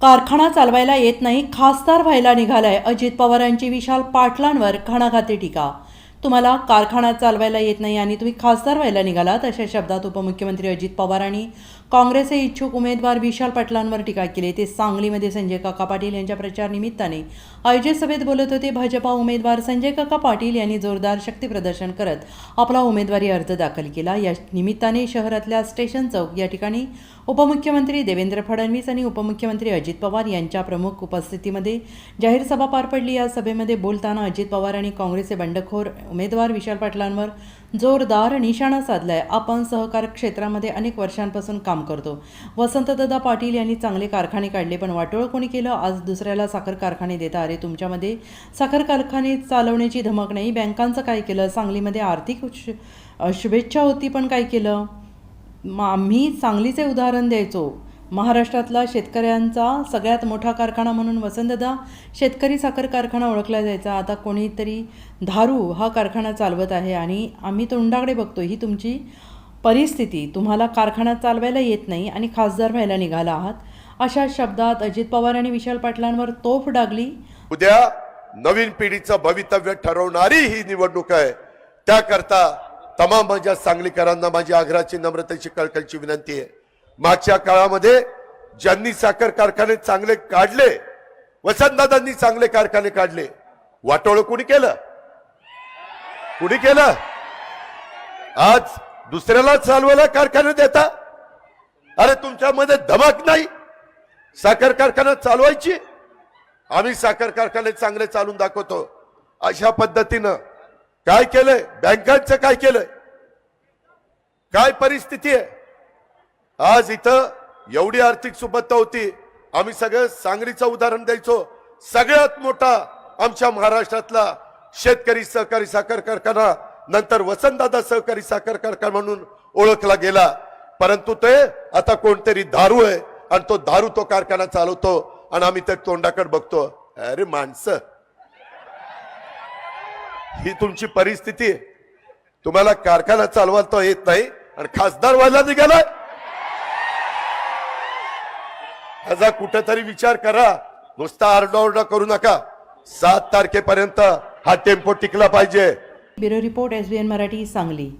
कारखाना चालवायला येत नाही खासदार व्हायला निघालाय. अजित पवारांची विशाल पाटलांवर घणाघाती टीका तुम्हाला कारखाना चालवायला येत नाही आणि तुम्ही खासदार व्हायला निघालात अशा शब्दात उपमुख्यमंत्री अजित पवार आणि काँग्रेसचे इच्छुक उमेदवार विशाल पाटलांवर टीका केली. ते सांगलीमध्ये संजय काका पाटील यांच्या प्रचार निमित्ताने आयोजित सभेत बोलत होते भाजपा उमेदवार संजय काका पाटील यांनी जोरदार शक्तीप्रदर्शन करत आपला उमेदवारी अर्ज दाखल केला. या निमित्ताने शहरातल्या स्टेशन चौक या ठिकाणी उपमुख्यमंत्री देवेंद्र फडणवीस आणि उपमुख्यमंत्री अजित पवार यांच्या प्रमुख उपस्थितीमध्ये जाहीर सभा पार पडली. या सभेमध्ये बोलताना अजित पवार आणि काँग्रेसचे बंडखोर उमेदवार विशाल पाटलांवर जोरदार निशाणा साधलाय. आपण सहकार क्षेत्रामध्ये अनेक वर्षांपासून काम करतो. वसंतदादा पाटील यांनी चांगले कारखाने काढले पण वाटोळ कोणी केलं? आज दुसऱ्याला साखर कारखाने देता अरे तुमच्यामध्ये साखर कारखाने चालवण्याची धमक नाही. बँकांचं काय केलं? सांगलीमध्ये आर्थिक शु- शुभेच्छा होती पण काय केलं? मग आम्ही सांगलीचे उदाहरण द्यायचो. महाराष्ट्रातला शेतकऱ्यांचा सगळ्यात मोठा कारखाना म्हणून वसंतदा शेतकरी साखर कारखाना ओळखला जायचा. आता कोणीतरी धारू हा कारखाना चालवत आहे आणि आम्ही तोंडाकडे बघतो ही तुमची परिस्थिती. तुम्हाला कारखाना चालवायला येत नाही आणि खासदार व्हायला निघाला आहात. अशा शब्दात अजित पवार आणि विशाल पाटलांवर तोफ डागली. उद्या नवीन पिढीचं भवितव्य ठरवणारी ही निवडणूक आहे. त्याकरता तमाम माझ्या सांगलीकरांना माझी आग्रहाची नम्रतेची कळकळची विनंती आहे. मागच्या काळामध्ये ज्यांनी साखर कारखाने चांगले काढले वसंतदादांनी चांगले कारखाने काढले वाटोळ कुणी केलं? कुणी केलं? आज दुसऱ्याला चालवायला कारखाने देता? अरे तुमच्यामध्ये धमक नाही? साखर कारखाना चालवायची? आम्ही साखर कारखाने चांगले चालून दाखवतो. अशा पद्धतीनं काय केलंय? बँकांचं काय केलंय? काय परिस्थिती आहे? आज इथं एवढी आर्थिक सुबत्ता होती. आम्ही सगळं सांगलीचं उदाहरण द्यायचो. सगळ्यात मोठा आमच्या महाराष्ट्रातला शेतकरी सहकारी साखर कारखाना नंतर वसंतदादा सहकारी साखर कारखाना म्हणून ओळखला गेला. परंतु ते आता कोणतरी दारू आहे आणि तो दारू तो कारखाना चालवतो आणि आम्ही ते तोंडाकडे बघतो. अरे माणसं. ही तुमची परिस्थिती. तुम्हाला कारखाना चालवता येत नाही आणि खासदार व्हायला निघालाय. ह्याचा कुठेतरी विचार करा. नुसता आरडाओरडा करू नका. सात तारखेपर्यंत हा टेम्पो टिकला पाहिजे. Bureau report S B N Marathi Sangli.